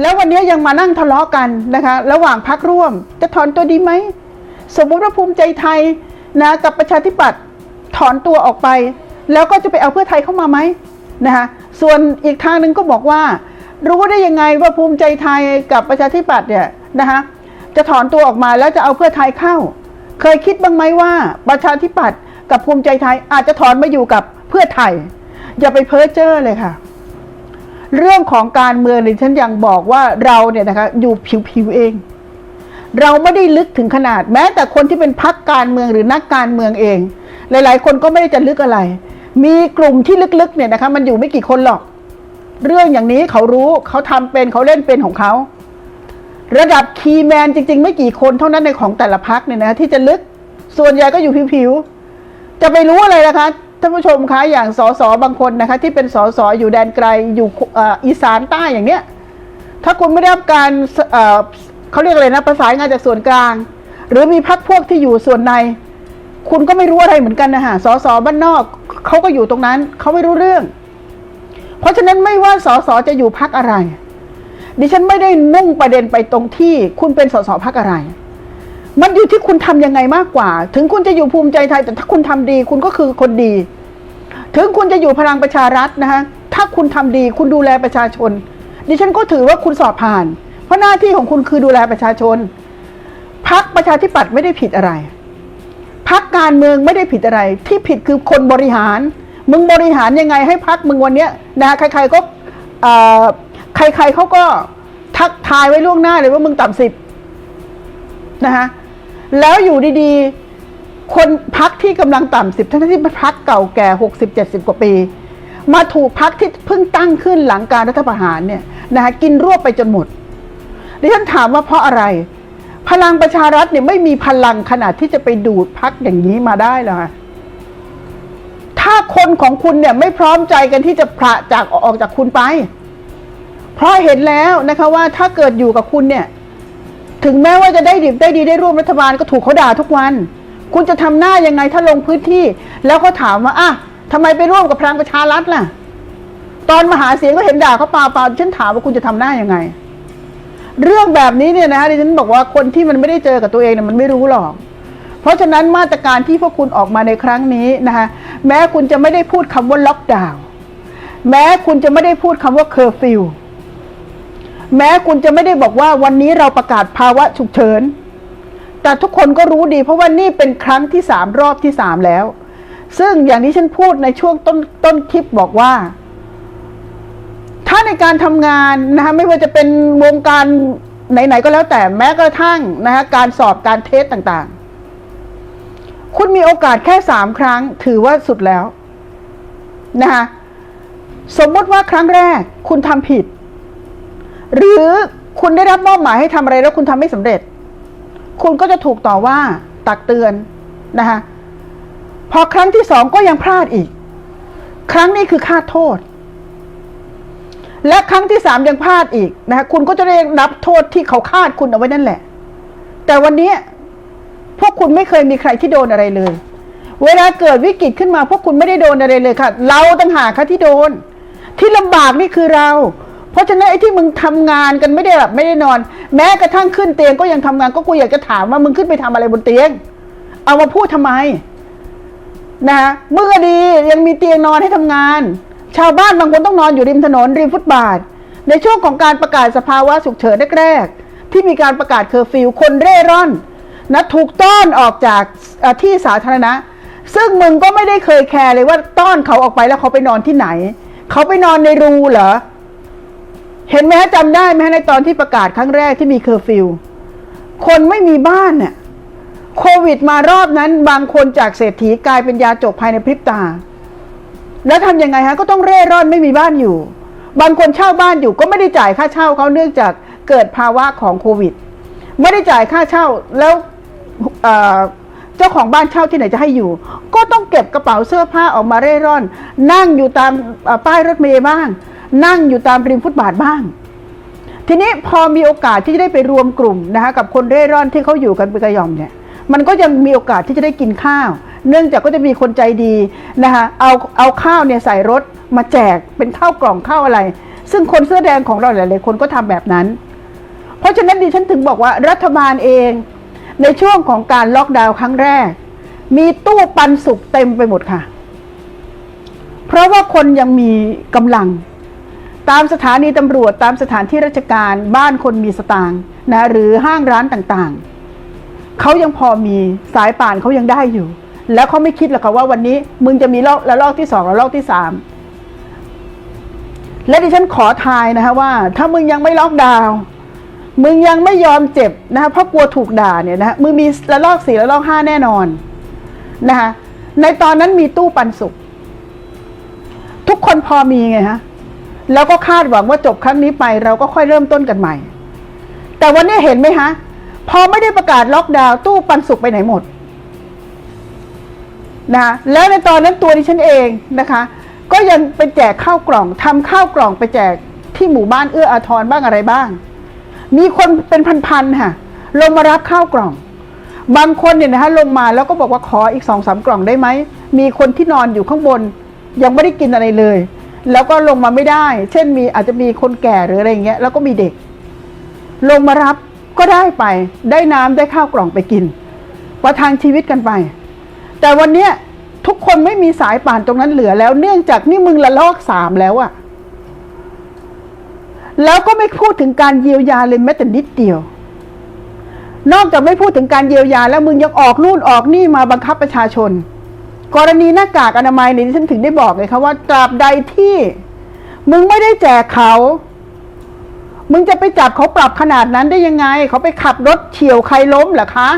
แล้ววันนี้ยังมานั่งทะเลาะกันนะคะ ระหว่างพักร่วม จะถอนตัวดีไหม สมมติว่าภูมิใจไทยนะกับประชาธิปัตย์ถอนตัวออกไป แล้วก็จะไปเอาเพื่อไทยเข้ามาไหมนะคะส่วนอีกทางหนึ่งก็บอกว่า รู้ได้ยังไงว่าภูมิใจไทยกับประชาธิปัตย์เนี่ยนะคะจะถอนตัวออกมาแล้วจะเอาเพื่อไทยเข้า เคยคิดบ้างไหมว่าประชาธิปัตย์กับภูมิใจไทยอาจจะถอนมาอยู่กับเพื่อไทย อย่าไปเพ้อเจ้อเลยค่ะ เรื่องของการเมืองเนี่ยฉันยังบอกว่าเราเนี่ยนะคะอยู่ผิวๆเอง เราไม่ได้ลึกถึงขนาด แม้แต่คนที่เป็นพักการเมืองหรือนักการเมืองเอง หลาย ๆ คนก็ไม่ได้จะลึกอะไร มีกลุ่มที่ลึกๆเนี่ยนะคะมันอยู่ไม่กี่คนหรอก เรื่องอย่างนี้เขารู้เขาทำเป็นเขาเล่นเป็นของเขาระดับคีย์แมนจริง ๆ ไม่กี่คนเท่านั้นในของแต่ละพักเนี่ยนะที่จะลึกส่วนใหญ่ก็อยู่ผิวๆจะไปรู้อะไรนะคะ ท่านผู้ชมคะอย่างสสบางคนนะคะที่เป็นสสอยู่แดนไกลอยู่อีสานใต้อย่างเนี้ยถ้าคุณไม่ได้รับการเอ่อเขาเรียกอะไรนะประสานงานจากส่วนกลาง หรือมีพักพวกที่อยู่ส่วนใน คุณก็ไม่รู้อะไรเหมือนกันนะฮะสสบ้านนอกเขาก็อยู่ตรงนั้นเขาไม่รู้เรื่อง เพราะฉะนั้นไม่ว่าสสจะอยู่พักอะไร ดิฉันไม่ได้มุ่งประเด็นไปตรงที่คุณเป็นสสพักอะไร มันอยู่ที่คุณทำยังไงมากกว่า ถึงคุณจะอยู่ภูมิใจไทย แต่ถ้าคุณทำดี คุณก็คือคนดี ถึงคุณจะอยู่พลังประชารัฐนะฮะถ้าคุณทำดี คุณดูแลประชาชน ดิฉันก็ถือว่าคุณสอบผ่าน เพราะหน้าที่ของคุณคือดูแลประชาชนพักประชาธิปัตย์ไม่ได้ผิดอะไรพักการเมืองไม่ได้ผิดอะไร ที่ผิดคือคนบริหาร มึงบริหารยังไงให้พักมึงวันเนี้ยนะใครๆก็ใครๆเขาก็ทักทายไว้ล่วงหน้าเลยว่ามึงต่ำสิบนะคะ แล้วอยู่ดีๆ คนพักที่กำลังต่ำสิบทั้งที่พักเก่าแก่หกสิบเจ็ดสิบกว่าปี มาถูกพักที่เพิ่งตั้งขึ้นหลังการรัฐประหารเนี่ยนะคะกินรวบไปจนหมดดิฉันถามว่าเพราะอะไร พลังประชารัฐเนี่ยไม่มีพลังขนาดที่จะไปดูดพักอย่างนี้มาได้หรอคะถ้าคนของคุณเนี่ยไม่พร้อมใจกันที่จะพระจากออกจากคุณไป เพราะเห็นแล้วนะคะว่าถ้าเกิดอยู่กับคุณเนี่ย ถึงแม้ว่าจะได้ดีได้ดีได้ร่วมรัฐบาลก็ถูกเขาด่าทุกวัน คุณจะทำหน้ายังไงถ้าลงพื้นที่ แล้วเขาถามว่าอะทำไมไปร่วมกับพลังประชารัฐล่ะ ตอนมหาเสียงก็เห็นด่าเขาเปล่าเปล่าฉันถามว่าคุณจะทำหน้ายังไง เรื่องแบบนี้เนี่ยนะดิฉันบอกว่าคนที่มันไม่ได้เจอกับตัวเองเนี่ยมันไม่รู้หรอก เพราะฉะนั้นมาตรการที่พวกคุณออกมาในครั้งนี้นะคะแม้คุณจะไม่ได้พูดคำว่าล็อกดาวน์แม้คุณจะไม่ได้พูดคำว่าเคอร์ฟิว แม้คุณจะไม่ได้บอกว่าวันนี้เราประกาศภาวะฉุกเฉิน แต่ทุกคนก็รู้ดี เพราะว่านี่เป็นครั้งที่สามรอบที่สามแล้ว ซึ่งอย่างที่ฉันพูดในช่วงต้นต้นคลิปบอกว่า ถ้าในการทำงานนะคะไม่ว่าจะเป็นวงการไหนๆก็แล้วแต่แม้กระทั่งนะคะการสอบการเทสต่างๆ คุณมีโอกาสแค่สามครั้งถือว่าสุดแล้วนะคะสมมติว่าครั้งแรกคุณทำผิด หรือคุณได้รับมอบหมายให้ทำอะไรแล้วคุณทำไม่สำเร็จ คุณก็จะถูกต่อว่าตักเตือนนะคะพอครั้งที่สองก็ยังพลาดอีก ครั้งนี้คือค่าโทษ และครั้งที่สามยังพลาดอีกนะคะคุณก็จะได้รับโทษที่เขาคาดคุณเอาไว้นั่นแหละ แต่วันนี้พวกคุณไม่เคยมีใครที่โดนอะไรเลย เวลาเกิดวิกฤตขึ้นมา พวกคุณไม่ได้โดนอะไรเลยค่ะ เราต่างหากค่ะที่โดน ที่ลำบากนี่คือเรา เพราะฉะนั้นไอ้ที่มึงทำงานกันไม่ได้หลับไม่ได้นอน แม้กระทั่งขึ้นเตียงก็ยังทำงานก็กูอยากจะถามว่ามึงขึ้นไปทำอะไรบนเตียง เอามาพูดทำไมนะเมื่อดียังมีเตียงนอนให้ทำงาน ชาวบ้านบางคนต้องนอนอยู่ริมถนนริมฟุตบาท ในช่วงของการประกาศสภาวะฉุกเฉินแรกๆที่มีการประกาศเคอร์ฟิวคนเร่ร่อนนะถูกต้อนออกจากที่สาธารณะ ซึ่งมึงก็ไม่ได้เคยแคร์เลยว่าต้อนเขาออกไปแล้วเขาไปนอนที่ไหน เขาไปนอนในรูเหรอ เห็นไหมฮะจำได้ไหมฮะในตอนที่ประกาศครั้งแรกที่มีเคอร์ฟิวคนไม่มีบ้านเนี่ยโควิดมารอบนั้น บางคนจากเศรษฐีกลายเป็นยาจกภายในพริบตา แล้วทำยังไงฮะก็ต้องเร่ร่อนไม่มีบ้านอยู่ บางคนเช่าบ้านอยู่ก็ไม่ได้จ่ายค่าเช่าเขาเนื่องจากเกิดภาวะของโควิด ไม่ได้จ่ายค่าเช่าแล้วเจ้าของบ้านเช่าที่ไหนจะให้อยู่ ก็ต้องเก็บกระเป๋าเสื้อผ้าออกมาเร่ร่อน นั่งอยู่ตามป้ายรถเมล์บ้าง นั่งอยู่ตามริมฟุตบาทบ้าง ทีนี้พอมีโอกาสที่จะได้ไปรวมกลุ่มนะคะกับคนเร่ร่อนที่เขาอยู่กันเป็นกระยอมเนี่ยมันก็ยังมีโอกาสที่จะได้กินข้าว เนื่องจากก็จะมีคนใจดีนะคะเอาเอาข้าวเนี่ยใส่รถมาแจกเป็นข้าวกล่องข้าวอะไร ซึ่งคนเสื้อแดงของเราหลายๆคนก็ทำแบบนั้น เพราะฉะนั้นดิฉันถึงบอกว่ารัฐบาลเองในช่วงของการล็อกดาวน์ครั้งแรก มีตู้ปันสุกเต็มไปหมดค่ะ เพราะว่าคนยังมีกำลัง ตามสถานีตำรวจตามสถานที่ราชการบ้านคนมีสตางค์นะหรือห้างร้านต่างๆ เขายังพอมีสายป่านเขายังได้อยู่ แล้วเขาไม่คิดหรอกค่ะว่าวันนี้มึงจะมีลอกละลอกที่สองละลอกที่สามและดิฉันขอทายนะคะว่า ถ้ามึงยังไม่ล็อกดาวน์มึงยังไม่ยอมเจ็บนะคะเพราะกลัวถูกด่าเนี่ยนะมึงมีละลอกสี่ละลอกห้าแน่นอนนะคะในตอนนั้นมีตู้ปันสุกทุกคนพอมีไงฮะ แล้วก็คาดหวังว่าจบครั้งนี้ไปเราก็ค่อยเริ่มต้นกันใหม่ แต่วันนี้เห็นไหมฮะ พอไม่ได้ประกาศล็อกดาวน์ตู้ปันสุกไปไหนหมดนะแล้วในตอนนั้นตัวดิฉันเองนะคะ ก็ยังไปแจกข้าวกล่องทำข้าวกล่องไปแจกที่หมู่บ้านเอื้ออาทรบ้างอะไรบ้าง มีคนเป็นพันๆค่ะลงมารับข้าวกล่อง บางคนเนี่ยนะคะลงมาแล้วก็บอกว่าขออีกสองสามกล่องได้ไหมมีคนที่นอนอยู่ข้างบน ยังไม่ได้กินอะไรเลย แล้วก็ลงมาไม่ได้ เช่นมีอาจจะมีคนแก่หรืออะไรเงี้ย แล้วก็มีเด็ก ลงมารับก็ได้ไป ได้น้ำได้ข้าวกล่องไปกิน ประทังชีวิตกันไป แต่วันเนี้ยทุกคนไม่มีสายป่านตรงนั้นเหลือแล้ว เนื่องจากนี่มึงละลอกสามแล้วอะแล้วก็ไม่พูดถึงการเยียวยาเลยแม้แต่นิดเดียว นอกจากไม่พูดถึงการเยียวยาแล้วมึงยังออกนู่นออกนี่มาบังคับประชาชน กรณีหน้ากากอนามัยนี่ฉันถึงได้บอกเลยครับว่าตราบใดที่ มึงไม่ได้แจกเขา มึงจะไปจับเขาปรับขนาดนั้นได้ยังไง เขาไปขับรถเฉียวใครล้มเหรอคะ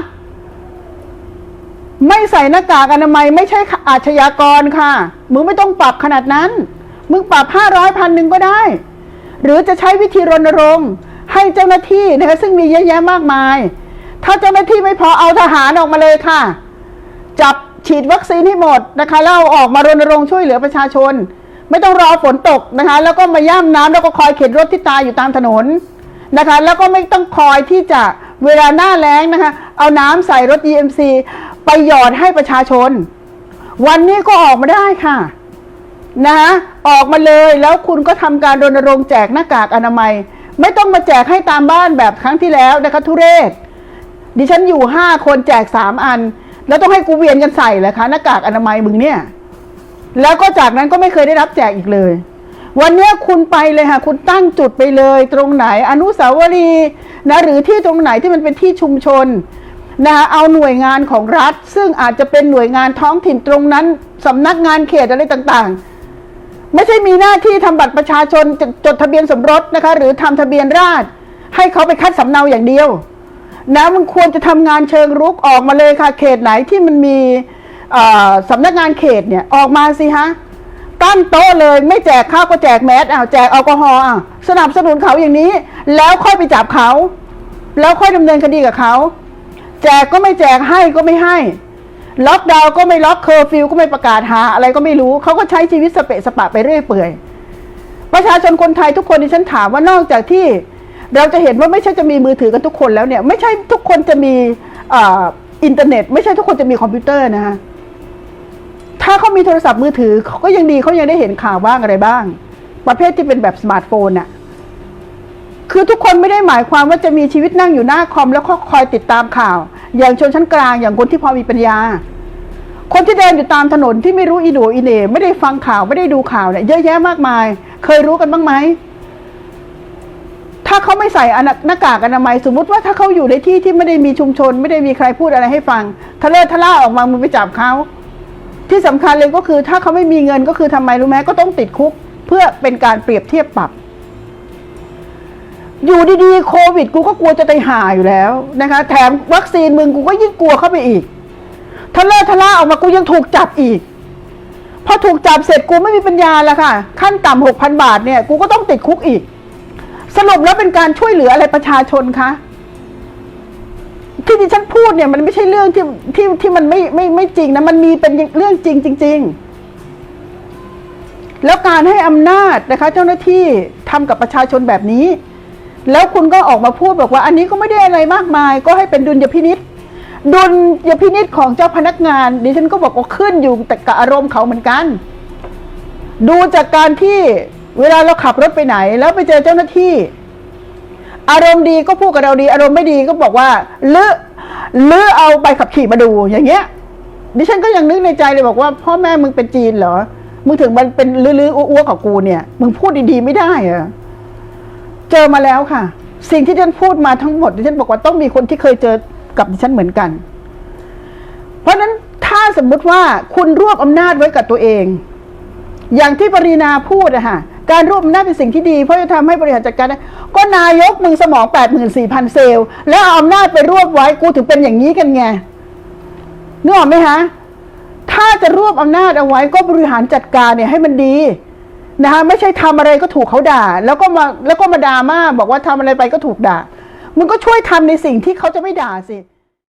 ไม่ใส่หน้ากากอนามัยไม่ใช่อาชญากรค่ะ มึงไม่ต้องปรับขนาดนั้น มึงปรับห้าร้อยพันหนึ่งก็ได้ หรือจะใช้วิธีรณรงค์ ให้เจ้าหน้าที่นะคะซึ่งมีเยอะแยะมากมาย ถ้าเจ้าหน้าที่ไม่พอเอาทหารออกมาเลยค่ะ จับ ฉีดวัคซีนให้หมดนะคะแล้วเอาออกมารณรงค์ช่วยเหลือประชาชน ไม่ต้องรอฝนตกนะคะ แล้วก็มาย่ำน้ำแล้วก็คอยเข็นรถที่ตายอยู่ตามถนนนะคะ แล้วก็ไม่ต้องคอยที่จะเวลาหน้าแล้งนะคะ เอาน้ำใส่รถ EMC ไปหยอดให้ประชาชน วันนี้ก็ออกมาได้ค่ะนะคะออกมาเลยแล้วคุณก็ทำการรณรงค์แจกหน้ากากอนามัย ไม่ต้องมาแจกให้ตามบ้านแบบครั้งที่แล้วนะคะทุเรศดิฉันอยู่ห้าคนแจกสามอัน แล้วต้องให้กูเวียนกันใส่เหรอคะหน้ากากอนามัยมึงเนี่ย แล้วก็จากนั้นก็ไม่เคยได้รับแจกอีกเลย วันเนี้ยคุณไปเลยค่ะ คุณตั้งจุดไปเลย ตรงไหนอนุสาวรีย์นะหรือที่ตรงไหนที่มันเป็นที่ชุมชนนะคะเอาหน่วยงานของรัฐ ซึ่งอาจจะเป็นหน่วยงานท้องถิ่นตรงนั้นสำนักงานเขตอะไรต่างๆ ไม่ใช่มีหน้าที่ทำบัตรประชาชนจดจดทะเบียนสมรสนะคะ หรือทำทะเบียนราษให้เขาไปคัดสำเนาอย่างเดียว นะมันควรจะทำงานเชิงรุกออกมาเลยค่ะ เขตไหนที่มันมีเอ่อสำนักงานเขตเนี่ยออกมาสิฮะตั้งโต๊ะเลยไม่แจกข้าวก็แจกแมสอ้าวแจกแอลกอฮอล์อะสนับสนุนเขาอย่างนี้ แล้วค่อยไปจับเขา แล้วค่อยดำเนินคดีกับเขา แจกก็ไม่แจกให้ก็ไม่ให้ ล็อกดาวน์ก็ไม่ล็อกเคอร์ฟิวก็ไม่ประกาศหา อะไรก็ไม่รู้เขาก็ใช้ชีวิตสเปะสปะไปเรื่อยเปื่อย ประชาชนคนไทยทุกคนที่ฉันถามว่านอกจากที่ เราจะเห็นว่าไม่ใช่จะมีมือถือกันทุกคนแล้วเนี่ย ไม่ใช่ทุกคนจะมีอินเทอร์เน็ต ไม่ใช่ทุกคนจะมีคอมพิวเตอร์นะฮะถ้าเขามีโทรศัพท์มือถือเขาก็ยังดีเขายังได้เห็นข่าวบ้างอะไรบ้าง ประเภทที่เป็นแบบสมาร์ทโฟนน่ะคือทุกคนไม่ได้หมายความว่าจะมีชีวิตนั่งอยู่หน้าคอมแล้วก็คอยติดตามข่าว อย่างชนชั้นกลางอย่างคนที่พอมีปัญญา คนที่เดินอยู่ตามถนนที่ไม่รู้อีโหนอีเหน่ไม่ได้ฟังข่าวไม่ได้ดูข่าวเนี่ยเยอะแยะมากมาย เคยรู้กันบ้างไหม ถ้าเขาไม่ใส่อนาหน้ากากอนามัยสมมุติว่าถ้าเขาอยู่ในที่ที่ไม่ได้มีชุมชน ไม่ได้มีใครพูดอะไรให้ฟังทะเลอะทะล่าออกมามึงไปจับเขาที่สำคัญเลยก็คือ ถ้าเขาไม่มีเงินก็คือทำไมรู้ไหมก็ต้องติดคุก เพื่อเป็นการเปรียบเทียบปรับ อยู่ดีๆโควิด กูก็กลัวจะตายห่าอยู่แล้วนะคะ แถมวัคซีนมึงกูก็ยิ่งกลัวเข้าไปอีกทะเลอะทะล่าออกมากูยังถูกจับอีกพอถูกจับเสร็จกูไม่มีปัญญาแล้วค่ะ ขั้นต่ำหกพันบาทเนี่ยกูก็ต้องติดคุกอีก สรุปแล้วเป็นการช่วยเหลืออะไรประชาชนคะที่ดิฉันพูดเนี่ยมันไม่ใช่เรื่องที่ที่ที่มันไม่ไม่ไม่จริงนะมันมีเป็นเรื่องจริงจริง ๆ แล้วการให้อำนาจนะคะ เจ้าหน้าที่ทำกับประชาชนแบบนี้ แล้วคุณก็ออกมาพูดบอกว่า อันนี้ก็ไม่ได้อะไรมากมาย ก็ให้เป็นดุลยพินิษดุลยพินิษของเจ้าพนักงานดิฉันก็บอกว่าขึ้นอยู่แต่กับอารมณ์เขาเหมือนกัน ดูจากการที่ เวลาเราขับรถไปไหน แล้วไปเจอเจ้าหน้าที่ อารมณ์ดีก็พูดกับเราดี อารมณ์ไม่ดีก็บอกว่าเลือเลือเอาใบขับขี่มาดูอย่างเงี้ย ดิฉันก็ยังนึกในใจเลยบอกว่า พ่อแม่มึงเป็นจีนเหรอมึงถึงมันเป็นลื้อๆอ้วกๆกับกูเนี่ย มึงพูดดีๆไม่ได้อะเจอมาแล้วค่ะ สิ่งที่ดิฉันพูดมาทั้งหมดดิฉันบอกว่าต้องมีคนที่เคยเจอกับดิฉันเหมือนกัน เพราะฉะนั้นถ้าสมมุติว่าคุณรวบอำนาจไว้กับตัวเอง อย่างที่ปรีนาพูดอะค่ะ การรวบอำนาจเป็นสิ่งที่ดี เพราะจะทำให้บริหารจัดการได้ก็นายกมึงสมองแปดหมื่นสี่พันเซลล์ แล้วเอาอำนาจไปรวบไว้กูถึงเป็นอย่างนี้กันไงนึกออกไหมคะถ้าจะรวบอำนาจเอาไว้ก็บริหารจัดการเนี่ยให้มันดีนะคะไม่ใช่ทำอะไรก็ถูกเขาด่า แล้วก็มาแล้วก็มาด่ามาบอกว่าทำอะไรไปก็ถูกด่า มึงก็ช่วยทำในสิ่งที่เขาจะไม่ด่าสิ